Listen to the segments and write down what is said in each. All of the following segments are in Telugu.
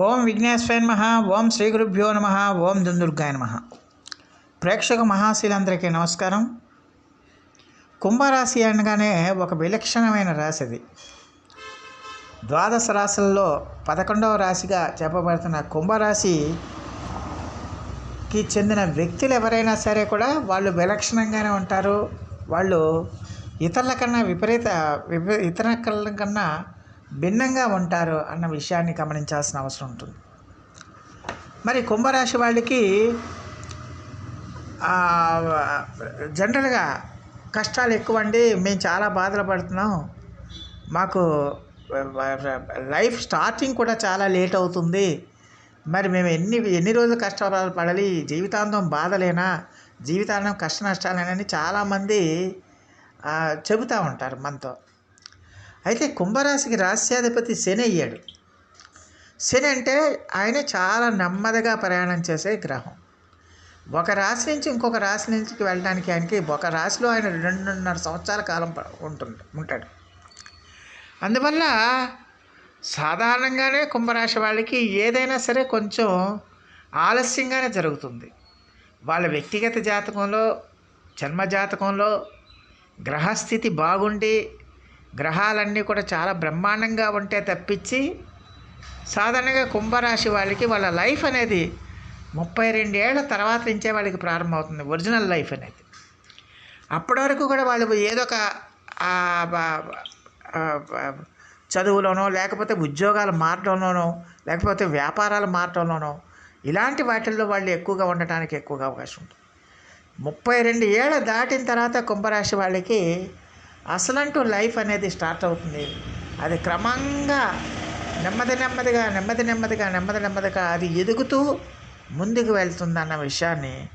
ఓం విఘ్నేశ్వర నమ ఓం శ్రీ గురుభ్యో నమ ఓం దుందుర్గాయ నమ. ప్రేక్షక మహాశీలందరికీ నమస్కారం. కుంభరాశి అనగానే ఒక విలక్షణమైన రాశి అది ద్వాదశ రాశుల్లో పదకొండవ రాశిగా చెప్పబడుతున్న కుంభరాశికి చెందిన వ్యక్తులు ఎవరైనా సరే కూడా వాళ్ళు విలక్షణంగానే ఉంటారు. వాళ్ళు ఇతరుల కన్నా విపరీత విప ఇతరుల కన్నా భిన్నంగా ఉంటారు అన్న విషయాన్ని గమనించాల్సిన అవసరం ఉంటుంది. మరి కుంభరాశి వాళ్ళకి జనరల్గా కష్టాలు ఎక్కువ అండి మేము చాలా బాధలు పడుతున్నాం. మాకు లైఫ్ స్టార్టింగ్ కూడా చాలా లేట్ అవుతుంది. మరి మేము ఎన్ని ఎన్ని రోజులు కష్టాలు పడాలి జీవితాంతం బాధలేనా జీవితాంతం కష్ట నష్టాలేనని చాలామంది చెబుతూ ఉంటారు మనతో. అయితే కుంభరాశికి రాశ్యాధిపతి శని అయ్యాడు. శని అంటే ఆయన చాలా నెమ్మదిగా ప్రయాణం చేసే గ్రహం. ఒక రాశి నుంచి ఇంకొక రాశి నుంచి వెళ్ళడానికి ఆయనకి ఒక రాశిలో ఆయన రెండున్నర సంవత్సరాల కాలం ప- ఉంటుంది ఉంటాడు. అందువల్ల సాధారణంగానే కుంభరాశి వాళ్ళకి ఏదైనా సరే కొంచెం ఆలస్యంగానే జరుగుతుంది. వాళ్ళ వ్యక్తిగత జాతకంలో జన్మ జాతకంలో గ్రహస్థితి బాగుండి గ్రహాలన్నీ కూడా చాలా బ్రహ్మాండంగా ఉంటే తప్పించి సాధారణంగా కుంభరాశి వాళ్ళకి వాళ్ళ లైఫ్ అనేది ముప్పై రెండేళ్ళ తర్వాత నుంచే వాళ్ళకి ప్రారంభమవుతుంది ఒరిజినల్ లైఫ్ అనేది. అప్పటి వరకు కూడా వాళ్ళు ఏదో ఒక చదువులోనో లేకపోతే ఉద్యోగాలు మారడంలోనో లేకపోతే వ్యాపారాలు మారడంలోనో ఇలాంటి వాటిల్లో వాళ్ళు ఎక్కువగా ఉండటానికి ఎక్కువగా అవకాశం ఉంటుంది. ముప్పై రెండు ఏళ్ళ దాటిన తర్వాత కుంభరాశి వాళ్ళకి అసలంటూ లైఫ్ అనేది స్టార్ట్ అవుతుంది. అది క్రమంగా నెమ్మది నెమ్మదిగా నెమ్మది నెమ్మదిగా నెమ్మది నెమ్మదిగా అది ఎదుగుతూ ముందుకు వెళ్తుందన్న విషయాన్ని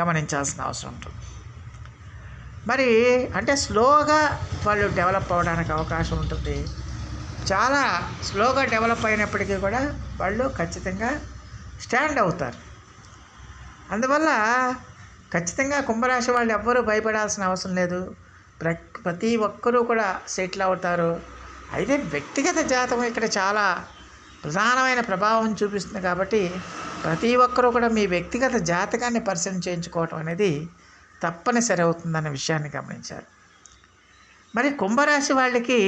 గమనించాల్సిన అవసరం ఉంటుంది. మరి అంటే స్లోగా వాళ్ళు డెవలప్ అవ్వడానికి అవకాశం ఉంటుంది. చాలా స్లోగా డెవలప్ అయినప్పటికీ కూడా వాళ్ళు ఖచ్చితంగా స్టాండ్ అవుతారు. అందువల్ల ఖచ్చితంగా కుంభరాశి వాళ్ళు ఎవ్వరూ భయపడాల్సిన అవసరం లేదు. ప్ర ప్రతి ఒక్కరూ కూడా సెటిల్ అవుతారు. అయితే వ్యక్తిగత జాతకం ఇక్కడ చాలా ప్రధానమైన ప్రభావం చూపిస్తుంది కాబట్టి ప్రతి ఒక్కరూ కూడా మీ వ్యక్తిగత జాతకాన్ని పరిశీలన చేయించుకోవటం అనేది తప్పనిసరి అవుతుందన్న విషయాన్ని గమనించారు మరి కుంభరాశి వాళ్ళకి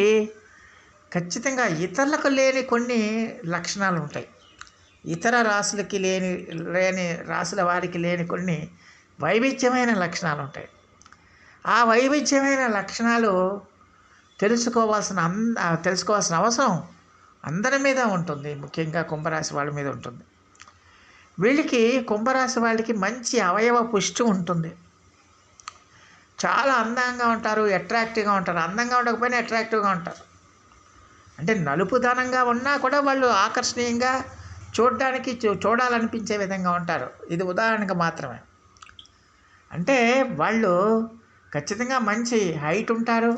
ఖచ్చితంగా ఇతరులకు లేని కొన్ని లక్షణాలు ఉంటాయి. ఇతర రాశులకి లేని లేని రాశుల వారికి లేని కొన్ని వైవిధ్యమైన లక్షణాలు ఉంటాయి. ఆ వైవిధ్యమైన లక్షణాలు తెలుసుకోవాల్సిన అంద తెలుసుకోవాల్సిన అవసరం అందరి మీద ఉంటుంది. ముఖ్యంగా కుంభరాశి వాళ్ళ మీద ఉంటుంది. వీళ్ళకి కుంభరాశి వాళ్ళకి మంచి అవయవ పుష్టి ఉంటుంది. చాలా అందంగా ఉంటారు అట్రాక్టివ్గా ఉంటారు. అందంగా ఉండకపోయినా అట్రాక్టివ్గా ఉంటారు. అంటే నలుపుదనంగా ఉన్నా కూడా వాళ్ళు ఆకర్షణీయంగా చూడడానికి చూ- చూడాలనిపించే విధంగా ఉంటారు. ఇది ఉదాహరణకు మాత్రమే. అంటే వాళ్ళు ఖచ్చితంగా మంచి హైట్ ఉంటారు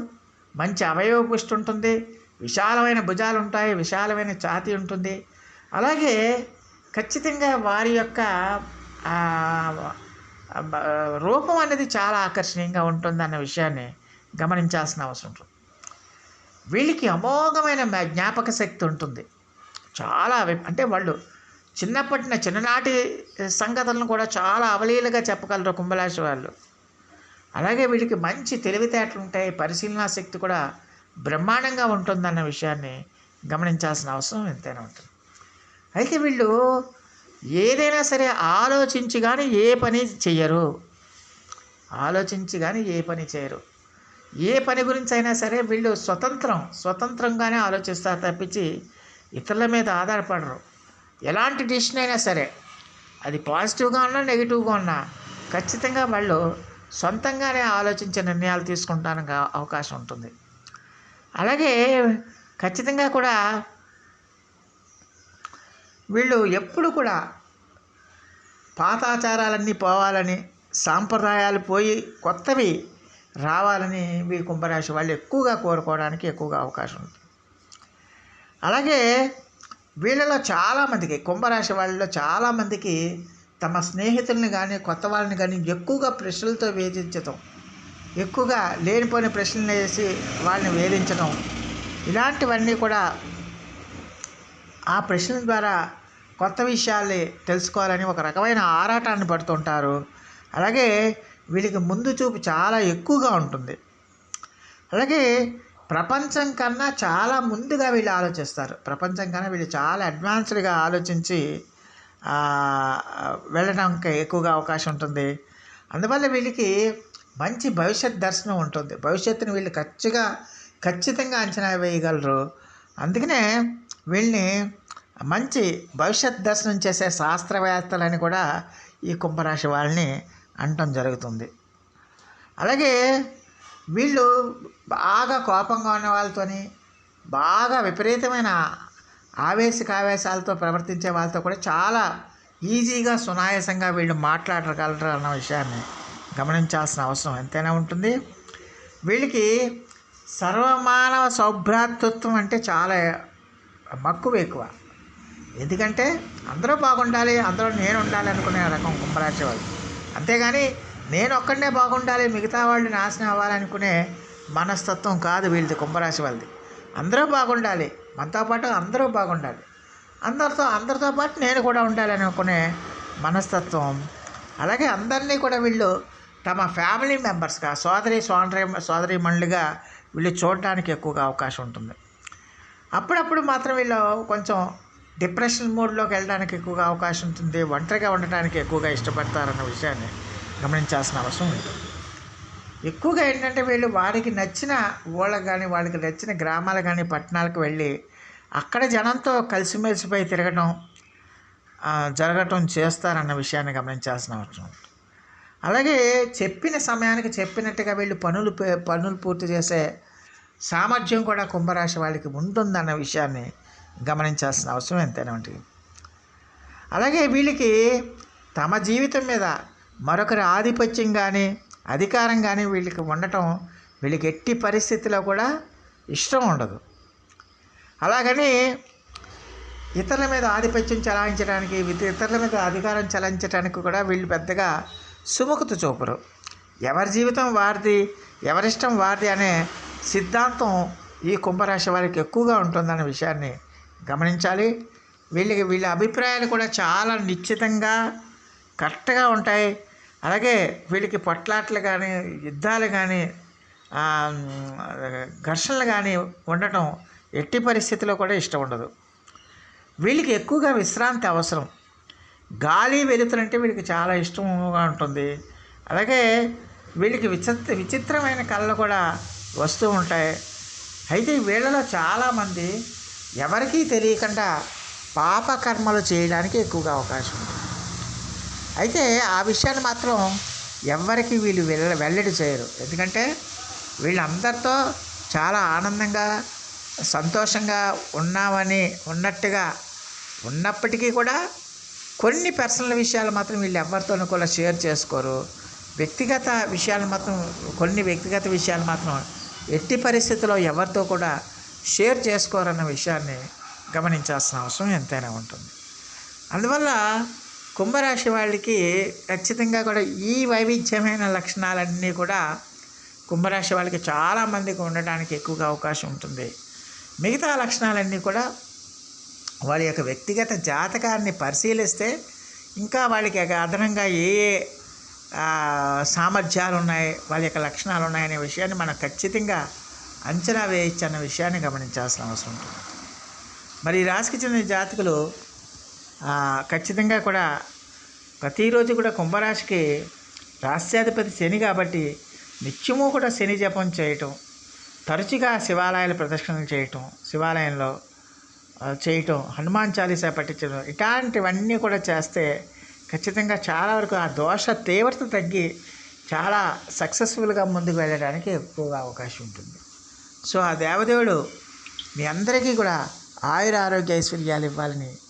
మంచి అవయవ పుష్టి ఉంటుంది విశాలమైన భుజాలు ఉంటాయి విశాలమైన ఛాతీ ఉంటుంది. అలాగే ఖచ్చితంగా వారి యొక్క రూపం అనేది చాలా ఆకర్షణీయంగా ఉంటుందన్న విషయాన్ని గమనించాల్సిన అవసరం. ఉంటుంది వీళ్ళకి అమోఘమైన జ్ఞాపక శక్తి ఉంటుంది. చాలా అంటే వాళ్ళు చిన్నప్పటిన చిన్ననాటి సంగతులను కూడా చాలా అవలీలుగా చెప్పగలరు కుంభరాశి వాళ్ళు. అలాగే వీళ్ళకి మంచి తెలివితేటలు ఉంటాయి పరిశీలనా శక్తి కూడా బ్రహ్మాండంగా ఉంటుందన్న విషయాన్ని గమనించాల్సిన అవసరం ఎంతైనా ఉంటుంది. అయితే వీళ్ళు ఏదైనా సరే ఆలోచించి కానీ ఏ పని చెయ్యరు. ఆలోచించి కానీ ఏ పని చేయరు ఏ పని గురించి అయినా సరే వీళ్ళు స్వతంత్రం స్వతంత్రంగానే ఆలోచిస్తారు తప్పించి ఇతరుల మీద ఆధారపడరు. ఎలాంటి డిసిషన్ అయినా సరే అది పాజిటివ్గా ఉన్నా నెగిటివ్గా ఉన్నా ఖచ్చితంగా వాళ్ళు సొంతంగానే ఆలోచించే నిర్ణయాలు తీసుకుంటానికి అవకాశం ఉంటుంది. అలాగే ఖచ్చితంగా కూడా వీళ్ళు ఎప్పుడు కూడా పాతాచారాలన్నీ పోవాలని సాంప్రదాయాలు పోయి కొత్తవి రావాలని వీ కుంభరాశి వాళ్ళు ఎక్కువగా కోరుకోవడానికి ఎక్కువగా అవకాశం ఉంది అలాగే వీళ్ళలో చాలామందికి కుంభరాశి వాళ్ళలో చాలామందికి తమ స్నేహితుల్ని కానీ కొత్త వాళ్ళని కానీ ఎక్కువగా ప్రశ్నలతో వేధించటం ఎక్కువగా లేనిపోయిన ప్రశ్నలు వేసి వాళ్ళని వేధించడం ఇలాంటివన్నీ కూడా ఆ ప్రశ్నల ద్వారా కొత్త విషయాల్ని తెలుసుకోవాలని ఒక రకమైన ఆరాటాన్ని పడుతుంటారు. అలాగే వీళ్ళకి ముందు చూపు చాలా ఎక్కువగా ఉంటుంది. అలాగే ప్రపంచం కన్నా చాలా ముందుగా వీళ్ళు ఆలోచిస్తారు. ప్రపంచం కన్నా వీళ్ళు చాలా అడ్వాన్స్డ్గా ఆలోచించి వెళ్ళడానికి ఎక్కువగా అవకాశం ఉంటుంది. అందువల్ల వీళ్ళకి మంచి భవిష్యత్ దర్శనం ఉంటుంది. భవిష్యత్తుని వీళ్ళు ఖచ్చితంగా ఖచ్చితంగా అంచనా వేయగలరు. అందుకనే వీళ్ళని మంచి భవిష్యత్ దర్శనం చేసే శాస్త్రవేత్తలని కూడా ఈ కుంభరాశి వాళ్ళని అనటం జరుగుతుంది. అలాగే వీళ్ళు బాగా కోపంగా ఉన్న వాళ్ళతోని బాగా విపరీతమైన ఆవేశకావేశాలతో ప్రవర్తించే వాళ్ళతో కూడా చాలా ఈజీగా సునాయాసంగా వీళ్ళు మాట్లాడగలరు అన్న విషయాన్ని గమనించాల్సిన అవసరం ఎంతైనా ఉంటుంది. వీళ్ళకి సర్వమానవ సౌభ్రాతృత్వం అంటే చాలా మక్కువ ఎక్కువ. ఎందుకంటే అందరూ బాగుండాలి అందరూ నేను ఉండాలి అనుకునే రకం కుంభరాశి వాళ్ళు. అంతేగాని నేను ఒక్కడనే బాగుండాలి మిగతా వాళ్ళు నాశనం అవ్వాలనుకునే మనస్తత్వం కాదు వీళ్ళది కుంభరాశి వాళ్ళది. అందరూ బాగుండాలి మనతో పాటు అందరూ బాగుండాలి. అందరితో అందరితో పాటు నేను కూడా ఉండాలి అనుకునే మనస్తత్వం. అలాగే అందరినీ కూడా వీళ్ళు తమ ఫ్యామిలీ మెంబర్స్గా సోదరి సోదరి సోదరి మండలిగా వీళ్ళు చూడడానికి ఎక్కువగా అవకాశం ఉంటుంది. అప్పుడప్పుడు మాత్రం వీళ్ళు కొంచెం డిప్రెషన్ మూడ్లోకి వెళ్ళడానికి ఎక్కువగా అవకాశం ఉంటుంది ఒంటరిగా ఉండటానికి ఎక్కువగా ఇష్టపడతారన్న విషయాన్ని గమనించాల్సిన అవసరం ఉంటుంది. ఎక్కువగా ఏంటంటే వీళ్ళు వారికి నచ్చిన ఊళ్ళకు కానీ వాళ్ళకి నచ్చిన గ్రామాలు కానీ పట్టణాలకు వెళ్ళి అక్కడ జనంతో కలిసిమెలిసిపోయి తిరగటం జరగటం చేస్తారన్న విషయాన్ని గమనించాల్సిన అవసరం ఉంది. అలాగే చెప్పిన సమయానికి చెప్పినట్టుగా వీళ్ళు పనులు పే- పనులు పూర్తి చేసే సామర్థ్యం కూడా కుంభరాశి వాళ్ళకి ఉంటుందన్న విషయాన్ని గమనించాల్సిన అవసరం ఎంతైనా ఉంటుంది అలాగే వీళ్ళకి తమ జీవితం మీద మరొకరి ఆధిపత్యం కానీ అధికారం కానీ వీళ్ళకి ఉండటం వీళ్ళకి ఎట్టి పరిస్థితిలో కూడా ఇష్టం ఉండదు. అలాగని ఇతరుల మీద ఆధిపత్యం చలాయించడానికి ఇతరుల మీద అధికారం చలాయించడానికి కూడా వీళ్ళు పెద్దగా సుముఖత చూపరు. ఎవరి జీవితం వారిది ఎవరిష్టం వారిది అనే సిద్ధాంతం ఈ కుంభరాశి వారికి ఎక్కువగా ఉంటుందన్న విషయాన్ని గమనించాలి. వీళ్ళకి వీళ్ళ అభిప్రాయాలు కూడా చాలా నిశ్చితంగా కరెక్ట్గా ఉంటాయి. అలాగే వీళ్ళకి పొట్లాట్లు కానీ యుద్ధాలు కానీ ఘర్షణలు కానీ ఉండటం ఎట్టి పరిస్థితిలో కూడా ఇష్టం ఉండదు. వీళ్ళకి ఎక్కువగా విశ్రాంతి అవసరం. గాలి వెలుతురంటే వీళ్ళకి చాలా ఇష్టంగా ఉంటుంది. అలాగే వీళ్ళకి విచిత్ర విచిత్రమైన కళలు కూడా వస్తూ ఉంటాయి. అయితే వీళ్ళలో చాలామంది ఎవరికీ తెలియకుండా పాపకర్మలు చేయడానికి ఎక్కువగా అవకాశం ఉంది అయితే ఆ విషయాన్ని మాత్రం ఎవ్వరికి వీళ్ళు వెళ్ళ వెల్లడి చేయరు. ఎందుకంటే వీళ్ళందరితో చాలా ఆనందంగా సంతోషంగా ఉన్నామని ఉన్నట్టుగా ఉన్నప్పటికీ కూడా కొన్ని పర్సనల్ విషయాలు మాత్రం వీళ్ళు ఎవరితోనూ కూడా షేర్ చేసుకోరు. వ్యక్తిగత విషయాలు మాత్రం కొన్ని వ్యక్తిగత విషయాలు మాత్రం ఎట్టి పరిస్థితుల్లో ఎవరితో కూడా షేర్ చేసుకోరన్న విషయాన్ని గమనించాల్సిన అవసరం ఎంతైనా ఉంటుంది. అందువల్ల కుంభరాశి వాళ్ళకి ఖచ్చితంగా కూడా ఈ వైవిధ్యమైన లక్షణాలన్నీ కూడా కుంభరాశి వాళ్ళకి చాలామందికి ఉండడానికి ఎక్కువగా అవకాశం ఉంటుంది. మిగతా లక్షణాలన్నీ కూడా వాళ్ళ యొక్క వ్యక్తిగత జాతకాన్ని పరిశీలిస్తే ఇంకా వాళ్ళకి అదనంగా ఏ ఏ సామర్థ్యాలు ఉన్నాయి వాళ్ళ యొక్క లక్షణాలు ఉన్నాయనే విషయాన్ని మనం ఖచ్చితంగా అంచనా వేయచ్చు అన్న విషయాన్ని గమనించాల్సిన అవసరం ఉంటుంది. మరి రాశికి చెందిన జాతకులు ఖచ్చితంగా కూడా ప్రతిరోజు కూడా కుంభరాశికి రాష్ట్రాధిపతి శని కాబట్టి నిత్యము కూడా శని జపం చేయటం తరచుగా శివాలయాల ప్రదర్శనలు చేయటం శివాలయంలో చేయటం హనుమాన్ చాలీసా పట్టించడం ఇలాంటివన్నీ కూడా చేస్తే ఖచ్చితంగా చాలా వరకు ఆ దోష తీవ్రత తగ్గి చాలా సక్సెస్ఫుల్గా ముందుకు వెళ్ళడానికి ఎక్కువగా అవకాశం ఉంటుంది. సో ఆ దేవదేవుడు మీ అందరికీ కూడా ఆయుర ఆరోగ్య ఐశ్వర్యాలు ఇవ్వాలని